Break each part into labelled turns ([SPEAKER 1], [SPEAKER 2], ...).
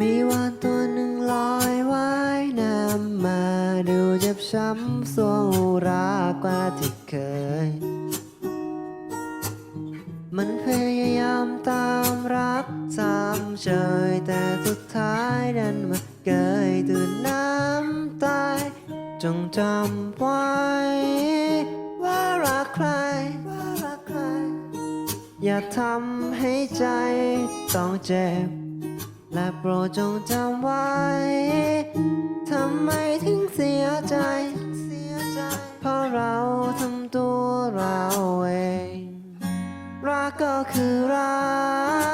[SPEAKER 1] มีวานตัวหนึ่งลอยว่ายน้ำมาดูเจ็บช้ำสวงรากว่าที่เคย มันพยายามตามรักสามเฉยแต่สุดท้ายดันมาเกยตื่นน้ำตายจงจำไว้ ว่ารักใครว่ารักใคร อย่าทำให้ใจต้องเจ็บ และโปรดจงจำไว้ ทำไมถึงเสียใจ เพราะเราทำตัวเราเอง รักก็คือรั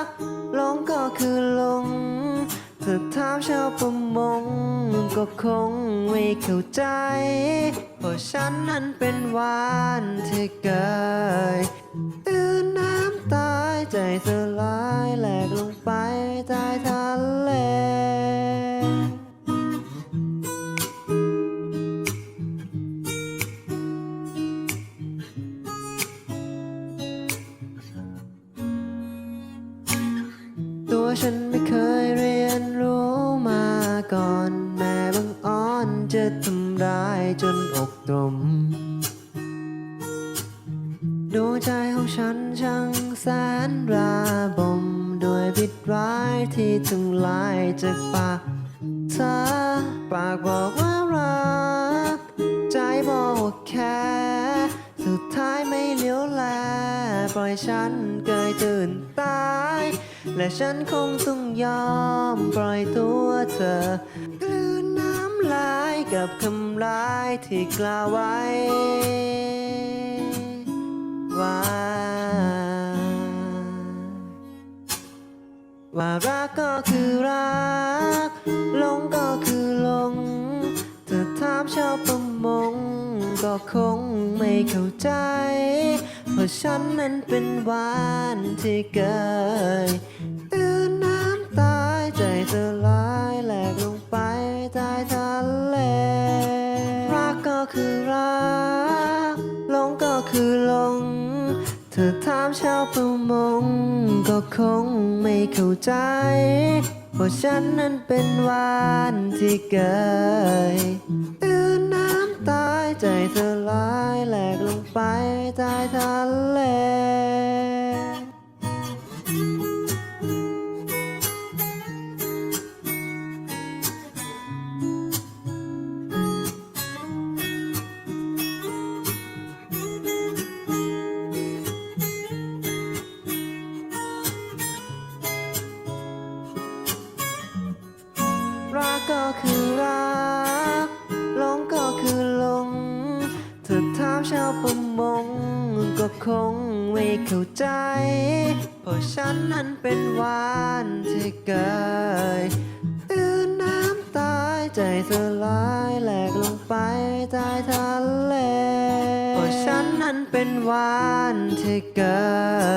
[SPEAKER 1] กหลงก็คือหลงถ้าถามชาวประมงก็คงไม่เข้าใจ เพราะฉันนั้นเป็นวานที่เกย ตัวฉันไม่เคยเรียนรู้มาก่อน แม่บังอ้อนจะทำร้ายจนอกตรมดวงใจของฉันช่างแสนระบม ด้วยพิษร้ายที่ทำลายจากปาก เธอปากบอกว่ารัก ใจบอกว่าแค่ สุดท้ายไม่เหลียวแล ปล่อยฉันเกยตื่นตาย และฉันคงต้องยอมปล่อยตัวเธอกลืนน้ำลายกับคำร้ายที่กล่าวไว้ ว่า ว่ารักก็คือ คงไม่เข้าใจ เพราะฉันนั้นเป็นวานที่เกยตื่นน้ำตายใจสลายแหลกลงไปใต้ทะเลรักก็คือรักหลงก็คือหลง เธอถามชาวประมง ก็คงไม่เข้าใจเพราะฉันนั้นเป็นวานที่เกย ไปใต้ทะเลาถามชาวประมงก็คงไม่เข้าใจ เพราะฉันนั้นเป็นวานที่เกยตื่นน้ำตายใจสลายแหลกลงไปใต้ทะเลเพราะฉันนั้นเป็นวานที่เกย